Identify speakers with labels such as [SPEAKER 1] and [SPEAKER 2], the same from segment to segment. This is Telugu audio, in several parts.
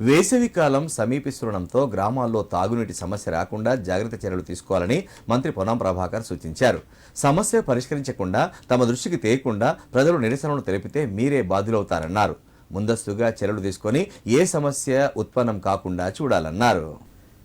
[SPEAKER 1] వేసవి కాలం సమీపిస్తుండటంతో గ్రామాల్లో తాగునీటి సమస్య రాకుండా జాగ్రత్త చర్యలు తీసుకోవాలని మంత్రి పొన్నం ప్రభాకర్ సూచించారు. సమస్య పరిష్కరించకుండా తమ దృష్టికి తేయకుండా ప్రజలు నిరసనలు తెలిపితే మీరే బాధ్యులవుతారన్నారు. ముందస్తుగా చర్యలు తీసుకొని ఏ సమస్య ఉత్పన్నం కాకుండా చూడాలన్నారు.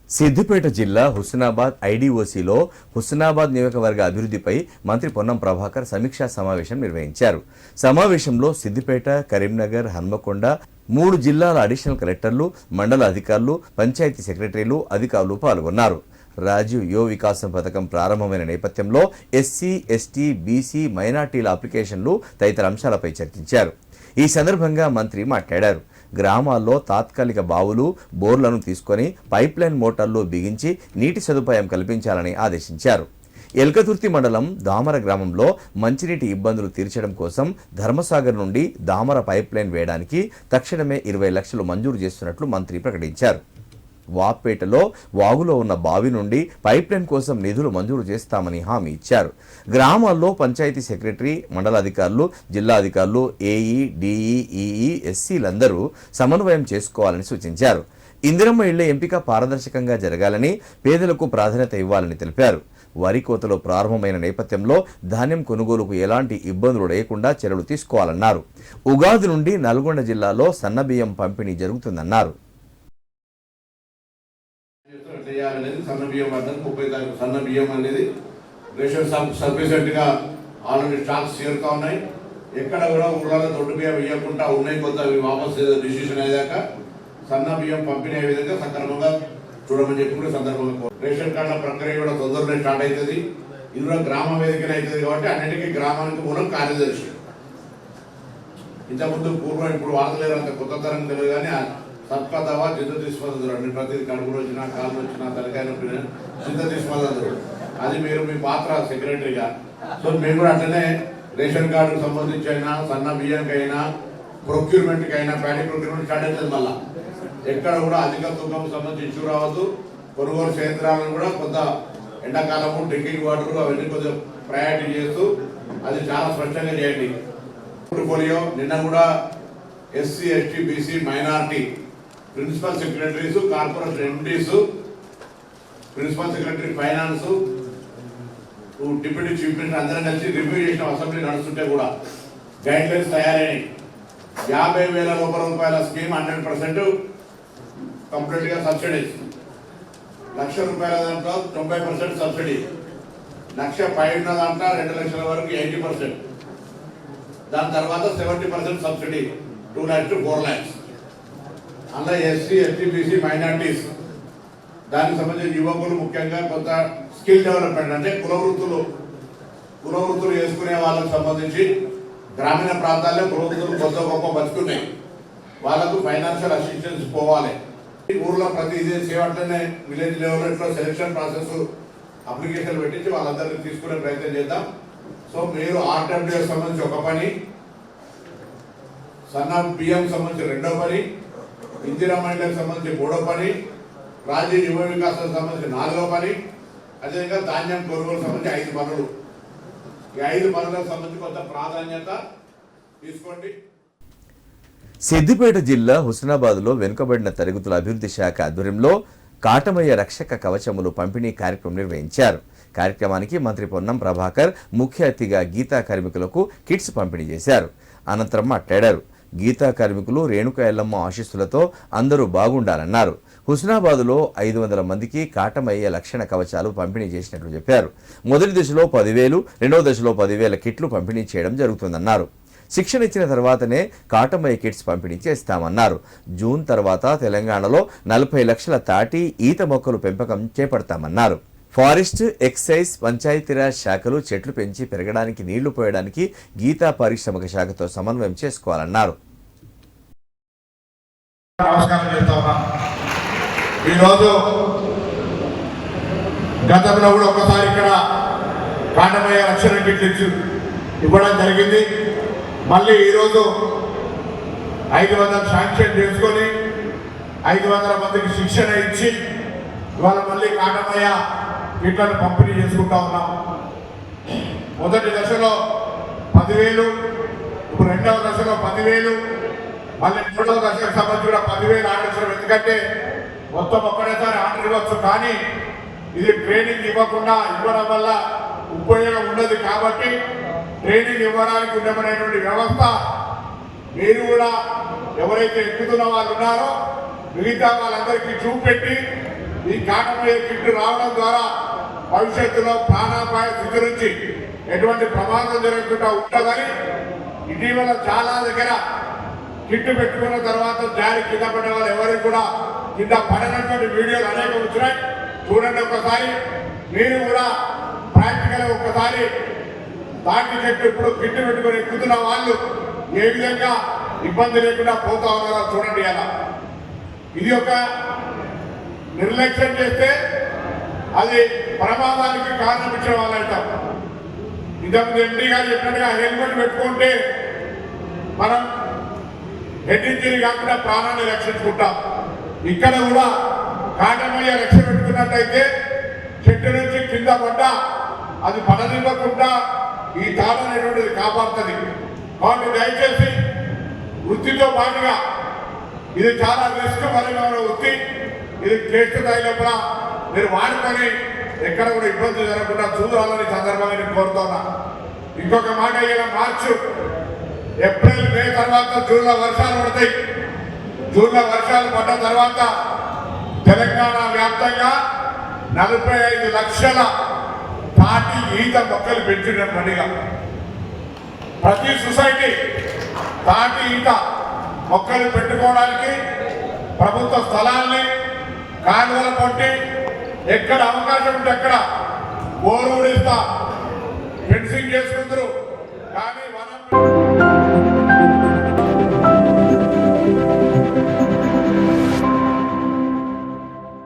[SPEAKER 1] సిద్దిపేట జిల్లా హుస్నాబాద్ ఐడిఓసిలో హుస్నాబాద్ నియోజకవర్గ అభివృద్ధిపై మంత్రి పొన్నం ప్రభాకర్ సమీక్షా సమావేశం నిర్వహించారు. సమావేశంలో సిద్దిపేట కరీంనగర్ హన్మకొండ మూడు జిల్లాల అడిషనల్ కలెక్టర్లు మండల అధికారులు పంచాయతీ సెక్రటరీలు అధికారులు పాల్గొన్నారు. రాజీవ్ యువ వికాసం పథకం ప్రారంభమైన నేపథ్యంలో ఎస్సీ ఎస్టీ బీసీ మైనార్టీల అప్లికేషన్లు తదితర అంశాలపై చర్చించారు. ఈ సందర్భంగా మంత్రి మాట్లాడారు. గ్రామాల్లో తాత్కాలిక బావులు బోర్లను తీసుకొని పైప్లైన్ మోటార్లు బిగించి నీటి సదుపాయం కల్పించాలని ఆదేశించారు. ఎల్కతుర్తి మండలం దామర గ్రామంలో మంచినీటి ఇబ్బందులు తీర్చడం కోసం ధర్మసాగర్ నుండి దామర పైప్లైన్ వేయడానికి తక్షణమే ఇరవై లక్షలు మంజూరు చేస్తున్నట్లు మంత్రి ప్రకటించారు. వాపేటలో వాగులో ఉన్న బావి నుండి పైప్లైన్ కోసం నిధులు మంజూరు చేస్తామని హామీ ఇచ్చారు. గ్రామాల్లో పంచాయతీ సెక్రటరీ మండలాధికారులు జిల్లా అధికారులు ఏఈ డిఈ ఈఈ ఎస్సీలందరూ సమన్వయం చేసుకోవాలని సూచించారు. ఇందిరమ్మ ఇళ్ళ ఎంపిక పారదర్శకంగా జరగాలని పేదలకు ప్రాధాన్యత ఇవ్వాలని తెలిపారు. వరి కోతలు ప్రారంభమైన నేపథ్యంలో ధాన్యం కొనుగోలుకు ఎలాంటి ఇబ్బందులు లేకుండా చర్యలు తీసుకోవాలన్నారు. ఉగాది నుండి నల్గొండ జిల్లాలో సన్నబియ్యం పంపిణీ జరుగుతుందన్నారు.
[SPEAKER 2] చేయాలనేది సన్న బియ్యం పడ్డది ముప్పై తారీఖు సన్న బియ్యం అనేది రేషన్ షాప్ సఫిషియెంట్గా ఆల్రెడీ స్టాక్స్ చేరుతా ఉన్నాయి. ఎక్కడ కూడా ఊళ్ళలో దొడ్డు బియ్యం ఇవ్వకుండా ఉన్నాయి కొంత అవి వాపస్ డిసిషన్ అయ్యాక సన్న బియ్యం పంపిణీ అయ్యే విధంగా సక్రమంగా చూడమని చెప్పి కూడా సందర్భంగా రేషన్ కార్డుల ప్రక్రియ కూడా తొందరలో స్టార్ట్ అవుతుంది. ఇది కూడా గ్రామ వేదికన అవుతుంది కాబట్టి అన్నిటికీ గ్రామానికి మూలం కార్యదర్శి. ఇంతకుముందు పూర్వం ఇప్పుడు వాడలేరు అంత కొత్త తరం తెలియదు కానీ ఆ సబ్కా దవా జిద్ద తీసుకుందరు అన్ని ప్రతి కడుపులు వచ్చినా కాళ్ళు వచ్చినా తలకాయ నొప్పి జిద్ద తీసుకుందరు అది మీరు మీ పాత్ర సెక్రటరీగా. సో మేము కూడా అట్లనే రేషన్ కార్డుకు సంబంధించి అయినా సన్న బియ్యంకి అయినా ప్రొక్యూర్మెంట్కి అయినా ప్యాడీ ప్రొక్యూర్మెంట్ స్టార్ట్ అవుతుంది మళ్ళీ. ఎక్కడ కూడా అధిక తూకం సంబంధించి రావద్దు. కొనుగోలు కేంద్రాలను కూడా కొంత ఎండాకాలము డ్రింకింగ్ వాటర్ అవన్నీ కొంచెం ప్రయారిటీ చేస్తూ అది చాలా స్పష్టంగా చేయండి. పోలియో నిన్న కూడా SC ST BC minority principal secretaries corporation MDs principal secretary finance deputy chief minister అందరం కలిసి రివ్యూ చేసిన అసెంబ్లీ నడుస్తుంటే కూడా గైడ్ లైన్స్ తయారైనాయి. యాభై వేల రూపాయల స్కీమ్ హండ్రెడ్ పర్సెంట్ కంప్లీట్గా లక్ష రూపాయల దాంట్లో తొంభై పర్సెంట్ సబ్సిడీ. లక్ష పై దాంట్లో రెండు లక్షల వరకు ఎయిటీ పర్సెంట్. దాని తర్వాత seventy percent subsidy. Two lakhs to four lakhs అలా ఎస్సీ ఎస్టీ బీసీ మైనార్టీస్. దానికి సంబంధించిన యువకులు ముఖ్యంగా కొంత స్కిల్ డెవలప్మెంట్ అంటే కులవృత్తులు కులవృత్తులు చేసుకునే వాళ్ళకి సంబంధించి గ్రామీణ ప్రాంతాల్లో కులవృత్తులు కొత్త గొప్ప బతుకున్నాయి. వాళ్ళకు ఫైనాన్షియల్ అసిస్టెన్స్ పోవాలి. ఊర్లో ప్రతి ఇది చేయట్లనే village level selection process application పెట్టించి వాళ్ళందరినీ తీసుకునే ప్రయత్నం చేద్దాం. సో మీరు ఆర్డబ్ల్యూఎస్ సంబంధించి ఒక పని సన్న బియ్యం సంబంధించి రెండో పని ఇందిరా మహిళలకు సంబంధించి మూడో పని రాజీ యువ వికాసం సంబంధించి నాలుగో పని అదేవిధంగా ధాన్యం కొనుగోలు సంబంధించి ఐదు పనులు. ఈ ఐదు పనులకు సంబంధించి కొంత ప్రాధాన్యత తీసుకోండి.
[SPEAKER 1] సిద్దిపేట జిల్లా హుస్నాబాద్లో వెనుకబడిన తరగతుల అభివృద్ధి శాఖ ఆధ్వర్యంలో కాటమయ్య రక్షక కవచములు పంపిణీ కార్యక్రమం నిర్వహించారు. కార్యక్రమానికి మంత్రి పొన్నం ప్రభాకర్ ముఖ్య అతిథిగా గీతా కార్మికులకు కిట్స్ పంపిణీ చేశారు. అనంతరం మాట్లాడారు. గీతా కార్మికులు రేణుక ఎల్లమ్మ ఆశీస్సులతో అందరూ బాగుండాలన్నారు. హుస్నాబాద్లో ఐదు వందల మందికి కాటమయ్య లక్షణ కవచాలు పంపిణీ చేసినట్లు చెప్పారు. మొదటి దశలో పదివేలు రెండవ దశలో పదివేల కిట్లు పంపిణీ చేయడం జరుగుతుందన్నారు. శిక్షణ ఇచ్చిన తర్వాతనే కాటమయ్య కిట్స్ పంపిణీ చేస్తామన్నారు. జూన్ తర్వాత తెలంగాణలో నలభై లక్షల తాటి ఈత మొక్కలు పెంపకం చేపడతామన్నారు. ఫారెస్ట్ ఎక్సైజ్ పంచాయతీరాజ్ శాఖలు చెట్లు పెంచి పెరగడానికి నీళ్ళు పోయడానికి గీతా పారిశ్రామిక శాఖతో సమన్వయం చేసుకోవాలన్నారు.
[SPEAKER 3] ఈరోజు గతంలో కూడా ఒకసారి ఇక్కడ కాండమయ్య రక్షణ కిట్లు ఇవ్వడం జరిగింది. మళ్ళీ ఈరోజు ఐదు వందలు శాంక్షన్ చేసుకొని ఐదు వందల మందికి శిక్షణ ఇచ్చి ఇవాళ మళ్ళీ కాటమయ్య కిట్లను పంపిణీ చేసుకుంటా ఉన్నాం. మొదటి దశలో పదివేలు ఇప్పుడు రెండవ దశలో పదివేలు మళ్ళీ మూడవ దశకు సంబంధించి కూడా పదివేలు ఆర్డర్ ఎందుకంటే మొత్తం ఒక్కడేసారి ఆర్డర్ ఇవ్వచ్చు కానీ ఇది ట్రైనింగ్ ఇవ్వకుండా ఇవ్వడం వల్ల ఉపయోగం ఉండదు కాబట్టి ట్రైనింగ్ ఇవ్వడానికి ఉండమనేటువంటి వ్యవస్థ మీరు కూడా ఎవరైతే ఎక్కుతున్న వాళ్ళు ఉన్నారో మిగతా వాళ్ళందరికీ చూపెట్టి ఈ కాటమయ్యే కిట్టు రావడం ద్వారా భవిష్యత్తులో ప్రాణాపాయ స్థితి నుంచి ఎటువంటి ప్రమాదం జరగకుండా ఉంటుందని ఇటీవల చాలా దగ్గర కిట్టు పెట్టుకున్న తర్వాత జారి కింద పడిన వాళ్ళు ఎవరికి కూడా కింద పడినటువంటి వీడియోలు అనేక వచ్చినాయి. చూడండి ఒకసారి. మీరు కూడా ప్రాక్టికల్ ఒకసారి తాటి చెట్టు ఇప్పుడు గిట్టు పెట్టుకొని ఎక్కుతున్న వాళ్ళు ఏ విధంగా ఇబ్బంది లేకుండా పోతా ఉన్నారో చూడండి అలా. ఇది ఒక నిర్లక్ష్యం చేస్తే అది ప్రమాదానికి కారణం ఇచ్చిన వాళ్ళు అంటాం ఇంతకుముందు ఎంపీ గారు చెప్పినట్టుగా హెల్మెట్ పెట్టుకుంటే మనం హెడ్ ఇంజరీ కాకుండా ప్రాణాన్ని రక్షించుకుంటాం. ఇక్కడ కూడా కాటమయ్య రక్ష పెట్టుకున్నట్టయితే చెట్టు నుంచి కింద పడ్డా అది పడనివ్వకుండా ఈ తాడు అనేటువంటిది కాపాడుతుంది. కాబట్టి దయచేసి వృత్తితో పాటుగా ఇది చాలా రిస్క్ పరమైన వృత్తి. ఇది శ్రేష్ఠ స్థాయి లోపల మీరు వాడుకొని ఎక్కడ కూడా ఇబ్బంది జరగకుండా చూడాలని సందర్భంగా నేను కోరుతున్నా ఇంకొక మాట ఇలా మార్చు. ఏప్రిల్ మే తర్వాత జూన్లో వర్షాలు పడతాయి. జూన్లో వర్షాలు పడ్డ తర్వాత తెలంగాణ వ్యాప్తంగా నలభై ఐదు లక్షల తాటి ఈత మొక్కలు పెంచడం పండుగ ప్రతి సొసైటీ తాటి ఈత మొక్కలు పెట్టుకోవడానికి ప్రభుత్వ స్థలాల్ని కాలువల కొట్టి ఎక్కడ అవకాశం ఉంటే అక్కడ బోరు